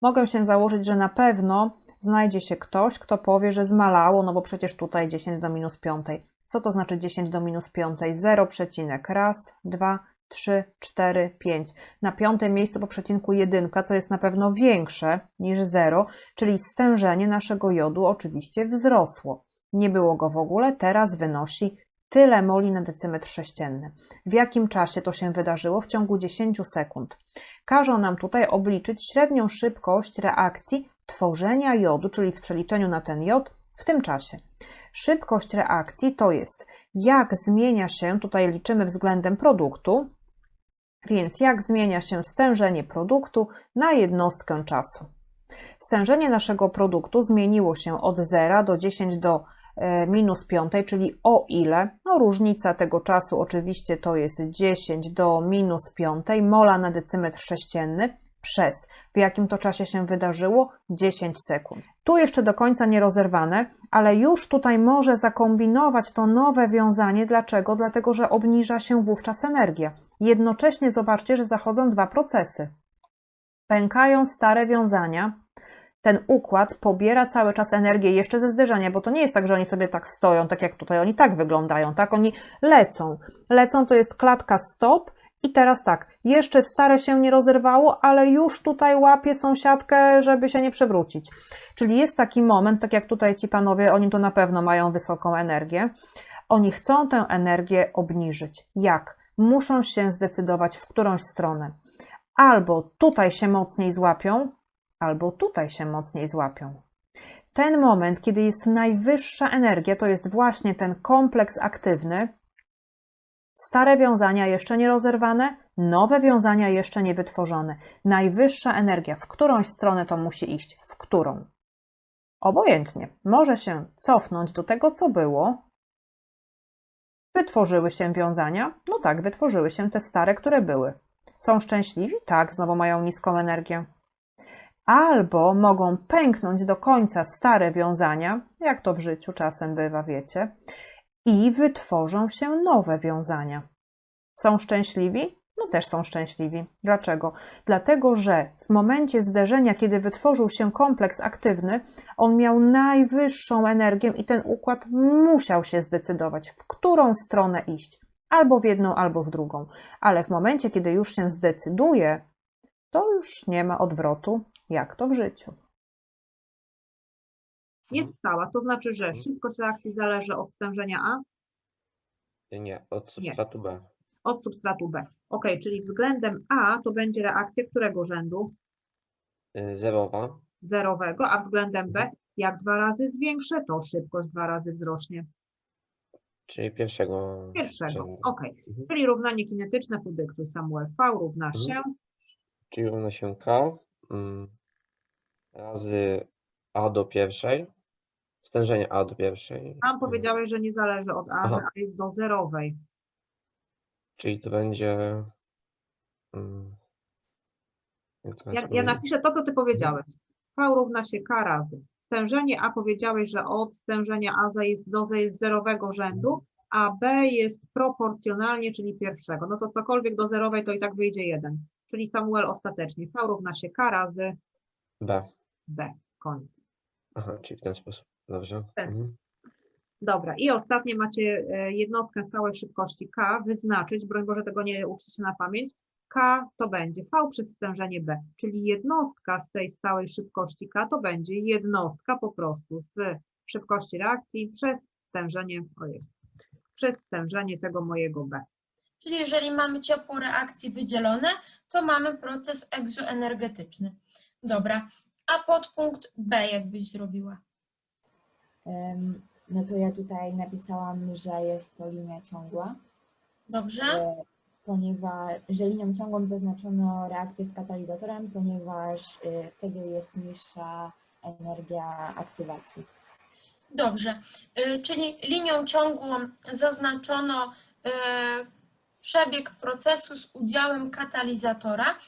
mogę się założyć, że na pewno znajdzie się ktoś, kto powie, że zmalało, no bo przecież tutaj 10 do minus 5. Co to znaczy 10 do minus 5? 0, przecinek. raz, dwa, trzy, cztery, pięć. Na piątym miejscu po przecinku jedynka, co jest na pewno większe niż 0, czyli stężenie naszego jodu oczywiście wzrosło. Nie było go w ogóle, teraz wynosi tyle moli na decymetr sześcienny. W jakim czasie to się wydarzyło? W ciągu 10 sekund. Każą nam tutaj obliczyć średnią szybkość reakcji tworzenia jodu, czyli w przeliczeniu na ten jod w tym czasie. Szybkość reakcji to jest jak zmienia się, tutaj liczymy względem produktu, więc jak zmienia się stężenie produktu na jednostkę czasu. Stężenie naszego produktu zmieniło się od 0 do 10 do minus 5, czyli o ile? No różnica tego czasu oczywiście to jest 10 do minus 5 mola na decymetr sześcienny przez. W jakim to czasie się wydarzyło? 10 sekund. Tu jeszcze do końca nie rozerwane, ale już tutaj może zakombinować to nowe wiązanie. Dlaczego? Dlatego, że obniża się wówczas energia. Jednocześnie zobaczcie, że zachodzą dwa procesy. Pękają stare wiązania, ten układ pobiera cały czas energię jeszcze ze zderzenia, bo to nie jest tak, że oni sobie tak stoją, tak jak tutaj, oni tak wyglądają, tak? Oni lecą. Lecą to jest klatka stop i teraz tak, jeszcze stare się nie rozerwało, ale już tutaj łapie sąsiadkę, żeby się nie przewrócić. Czyli jest taki moment, tak jak tutaj ci panowie, oni tu na pewno mają wysoką energię. Oni chcą tę energię obniżyć. Jak? Muszą się zdecydować, w którąś stronę. Albo tutaj się mocniej złapią, albo tutaj się mocniej złapią. Ten moment, kiedy jest najwyższa energia, to jest właśnie ten kompleks aktywny. Stare wiązania jeszcze nie rozerwane, nowe wiązania jeszcze nie wytworzone. Najwyższa energia, w którąś stronę to musi iść, w którą. Obojętnie, może się cofnąć do tego, co było. Wytworzyły się wiązania? No tak, wytworzyły się te stare, które były. Są szczęśliwi? Tak, znowu mają niską energię albo mogą pęknąć do końca stare wiązania, jak to w życiu czasem bywa, wiecie, i wytworzą się nowe wiązania. Są szczęśliwi? No też są szczęśliwi. Dlaczego? Dlatego, że w momencie zderzenia, kiedy wytworzył się kompleks aktywny, on miał najwyższą energię i ten układ musiał się zdecydować, w którą stronę iść. Albo w jedną, albo w drugą. Ale w momencie, kiedy już się zdecyduje, to już nie ma odwrotu, jak to w życiu. Jest stała, to znaczy, że szybkość reakcji zależy od stężenia A, Nie, od substratu B. od substratu B. Ok, czyli względem A to będzie reakcja którego rzędu? Y, Zerowa. Zerowego, a względem B, jak dwa razy zwiększę, to szybkość dwa razy wzrośnie. Czyli pierwszego. Pierwszego. rzędu. Ok, Mhm. czyli równanie kinetyczne podyktuj Samuel V równa się Mhm. Czyli równa się K mm, razy A do pierwszej. Stężenie A do pierwszej. Tam powiedziałeś, że nie zależy od A, Aha. że A jest do zerowej. Czyli to będzie. mm, jak teraz Ja, ja napiszę to, co ty powiedziałeś. V równa się K razy. Stężenie A powiedziałeś, że od stężenia A za jest do Z jest zerowego rzędu, a B jest proporcjonalnie, czyli pierwszego. No to cokolwiek do zerowej to i tak wyjdzie jeden. Czyli Samuel ostatecznie. V równa się K razy B. B. Koniec. Aha, czyli w ten sposób. Dobrze. ten Mhm. Dobra, i ostatnie macie e, jednostkę stałej szybkości K wyznaczyć, broń Boże tego nie uczycie na pamięć. K to będzie V przez stężenie B, czyli jednostka z tej stałej szybkości K to będzie jednostka po prostu z szybkości reakcji przez stężenie, ojej, przez stężenie tego mojego B. Czyli jeżeli mamy ciepło reakcji wydzielone, to mamy proces egzoenergetyczny. Dobra, a podpunkt B jakbyś zrobiła? Em, No to ja tutaj napisałam, że jest to linia ciągła, Dobrze? e, ponieważ, że linią ciągłą zaznaczono reakcję z katalizatorem, ponieważ e, wtedy jest niższa energia aktywacji. Dobrze. Y, Czyli linią ciągłą zaznaczono y, przebieg procesu z udziałem katalizatora.